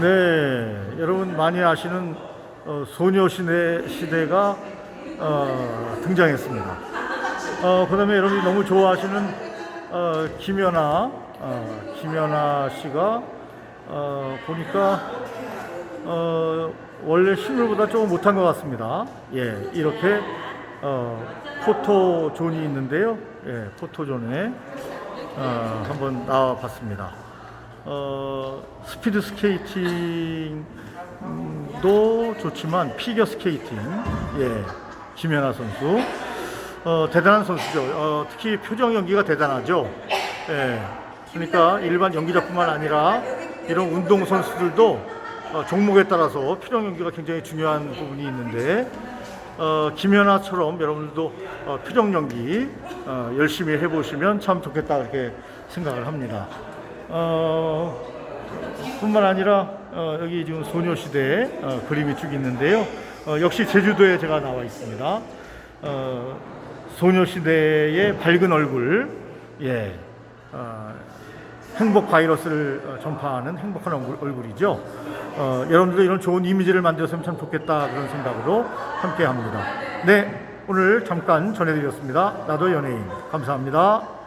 네, 여러분 많이 아시는 어, 소녀시대 시대가 어, 등장했습니다. 어, 그다음에 여러분이 너무 좋아하시는 어, 김연아, 어, 김연아 씨가 어, 보니까 어, 원래 실물보다 조금 못한 것 같습니다. 예, 이렇게 어, 포토존이 있는데요. 예, 포토존에 어, 한번 나와봤습니다. 어, 스피드 스케이팅도 좋지만 피겨 스케이팅, 예, 김연아 선수, 어, 대단한 선수죠. 어, 특히 표정 연기가 대단하죠. 예, 그러니까 일반 연기자뿐만 아니라 이런 운동 선수들도 어, 종목에 따라서 표정 연기가 굉장히 중요한 부분이 있는데 어, 김연아처럼 여러분들도 어, 표정 연기 어, 열심히 해보시면 참 좋겠다 이렇게 생각을 합니다. 어, 뿐만 아니라 어, 여기 지금 소녀시대 어, 그림이 쭉 있는데요. 어, 역시 제주도에 제가 나와 있습니다. 어, 소녀시대의 밝은 얼굴, 예, 어, 행복 바이러스를 어, 전파하는 행복한 얼굴, 얼굴 이죠. 어, 여러분들도 이런 좋은 이미지를 만들었으면 참 좋겠다 그런 생각으로 함께 합니다. 네, 오늘 잠깐 전해드렸습니다. 나도 연예인 감사합니다.